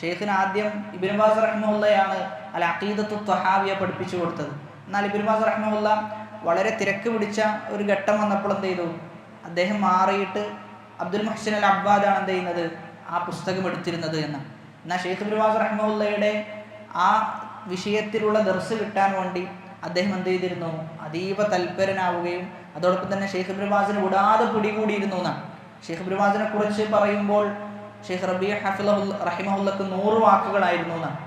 ഷെയ്ഖിന് ആദ്യം ഇബിൻബാസ് റഹ്മുള്ളയാണ് അൽ അഖീദത്തു ത്വഹാവിയെ പഠിപ്പിച്ചു കൊടുത്തത്. എന്നാൽ ഇബിൻബാസ് റഹ്മുള്ള വളരെ തിരക്ക് പിടിച്ച ഒരു ഘട്ടം വന്നപ്പോൾ എന്ത് ചെയ്തു? അദ്ദേഹം മാറിയിട്ട് അബ്ദുൽ മുഹ്സിൻ അൽ അബ്ബാദാണ് എന്ത് ചെയ്യുന്നത്? ആ പുസ്തകം എടുത്തിരുന്നത് എന്ന്. എന്നാൽ ഷെയ്ഖ് ഇബിൻബാസ് റഹ്മുള്ളയുടെ ആ വിഷയത്തിലുള്ള ദർസ് കിട്ടാൻ വേണ്ടി അദ്ദേഹം എന്ത് ചെയ്തിരുന്നു? അതീവ തൽപരനാവുകയും അതോടൊപ്പം തന്നെ ഷെയ്ഖ് ഇബ്രുബാസിനെ വിടാതെ പിടികൂടിയിരുന്നു എന്നാണ്. ഷെയ്ഖ് ഇബ്രുബാസിനെ കുറിച്ച് പറയുമ്പോൾ ഷെയ്ഖ് റബിയ ഹഫിലഹുൽ റഹിമഹുല്ലക്ക് നൂറ് വാക്കുകളായിരുന്നു എന്നാണ്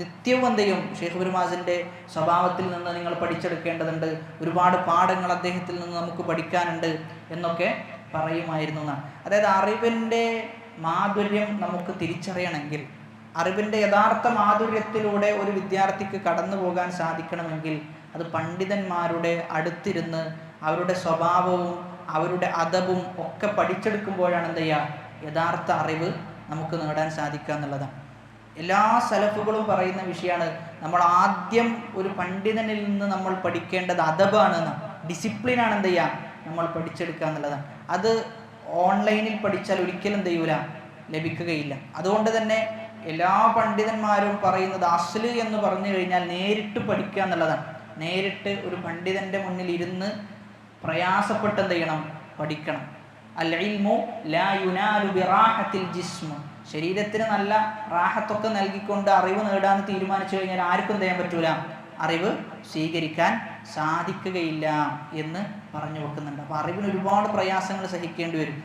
നിത്യവും എന്ത് ചെയ്യും? ഷെയ്ഖ് ഇബ്രുബാസിന്റെ സ്വഭാവത്തിൽ നിന്ന് നിങ്ങൾ പഠിച്ചെടുക്കേണ്ടതുണ്ട്. ഒരുപാട് പാഠങ്ങൾ അദ്ദേഹത്തിൽ നിന്ന് നമുക്ക് പഠിക്കാനുണ്ട് എന്നൊക്കെ പറയുമായിരുന്നു എന്നാണ് അതായത് അറിവിന്റെ മാധുര്യം നമുക്ക് തിരിച്ചറിയണമെങ്കിൽ അറിവിന്റെ യഥാർത്ഥ മാധുര്യത്തിലൂടെ ഒരു വിദ്യാർത്ഥിക്ക് കടന്നു പോകാൻ സാധിക്കണമെങ്കിൽ അത് പണ്ഡിതന്മാരുടെ അടുത്തിരുന്ന് അവരുടെ സ്വഭാവവും അവരുടെ അദബും ഒക്കെ പഠിച്ചെടുക്കുമ്പോഴാണ് എന്ത് യഥാർത്ഥ അറിവ് നമുക്ക് നേടാൻ സാധിക്കുക എന്നുള്ളതാണ്. എല്ലാ സലഫുകളും പറയുന്ന വിഷയമാണ് നമ്മൾ ആദ്യം ഒരു പണ്ഡിതനിൽ നിന്ന് നമ്മൾ പഠിക്കേണ്ടത് അദബാണ് ഡിസിപ്ലിനാണ് എന്ത് ചെയ്യുക നമ്മൾ പഠിച്ചെടുക്കുക എന്നുള്ളതാണ്. അത് ഓൺലൈനിൽ പഠിച്ചാൽ ഒരിക്കലും എന്ത് ചെയ്യൂല ലഭിക്കുകയില്ല. അതുകൊണ്ട് തന്നെ എല്ലാ പണ്ഡിതന്മാരും പറയുന്നത് അസ്ല് എന്ന് പറഞ്ഞു കഴിഞ്ഞാൽ നേരിട്ട് പഠിക്കുക എന്നുള്ളതാണ്. നേരിട്ട് ഒരു പണ്ഡിതന്റെ മുന്നിൽ ഇരുന്ന് പ്രയാസപ്പെട്ട് എന്ത് ചെയ്യണം പഠിക്കണം. അൽ ഇൽമു ലാ യുനാലു ബിറാഹത്തിൽ ജിസ്മു. ശരീരത്തിന് നല്ല റാഹത്തൊക്കെ നൽകിക്കൊണ്ട് അറിവ് നേടാന്ന് തീരുമാനിച്ചു കഴിഞ്ഞാൽ ആർക്കും ചെയ്യാൻ പറ്റൂല? അറിവ് സ്വീകരിക്കാൻ സാധിക്കുകയില്ല എന്ന് പറഞ്ഞു വെക്കുന്നുണ്ട്. അപ്പോൾ അറിവിന് ഒരുപാട് പ്രയാസങ്ങൾ സഹിക്കേണ്ടി വരും.